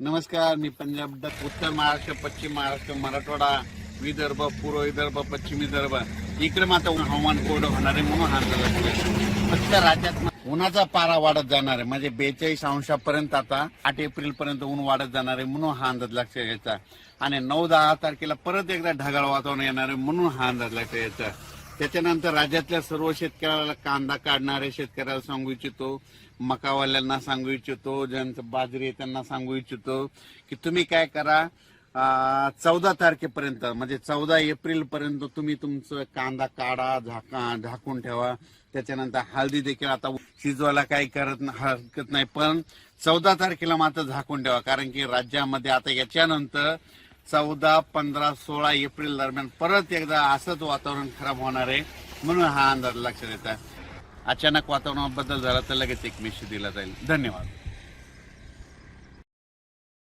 नमस्कार मी पंजाब उत्तर महाराष्ट्र पश्चिम महाराष्ट्र मराठवाडा विदर्भ पूर्व विदर्भ पश्चिम विदर्भ. इकडे मात्र हवामान कोरडं होणार आहे म्हणून हा अंदाज फक्त राज्यात उन्हाचा पारा वाढत जाणार आहे. म्हणजे बेचाळीस अंशापर्यंत आता आठ एप्रिल पर्यंत ऊन वाढत जाणार आहे म्हणून हा अंदाज लक्षात घ्यायचा. आणि नऊ दहा तारखेला परत एकदा ढगाळ वातावरण येणार आहे म्हणून हा अंदाज लक्षात घ्यायचा. त्याच्यानंतर राज्यातल्या सर्व शेतकऱ्याला कांदा काढणाऱ्या शेतकऱ्याला सांगू इच्छितो मकावाल्यांना सांगू इच्छितो ज्यांचं बाजरी आहे त्यांना सांगू इच्छितो की तुम्ही काय करा चौदा तारखेपर्यंत म्हणजे चौदा एप्रिल पर्यंत तुम्ही तुमचं कांदा काढा झाका झाकून ठेवा. त्याच्यानंतर हळदी देखील आता शिजवायला काही करत हरकत नाही पण चौदा तारखेला मात्र झाकून ठेवा कारण की राज्यामध्ये आता याच्यानंतर चौदा पंधरा सोळा एप्रिल दरम्यान परत एकदा असंच वातावरण खराब होणार आहे म्हणून हा अंदाज लक्षात येत आहे. अचानक वातावरणात बदल झाला तर लगेच एक मेसेज दिला जाईल. धन्यवाद.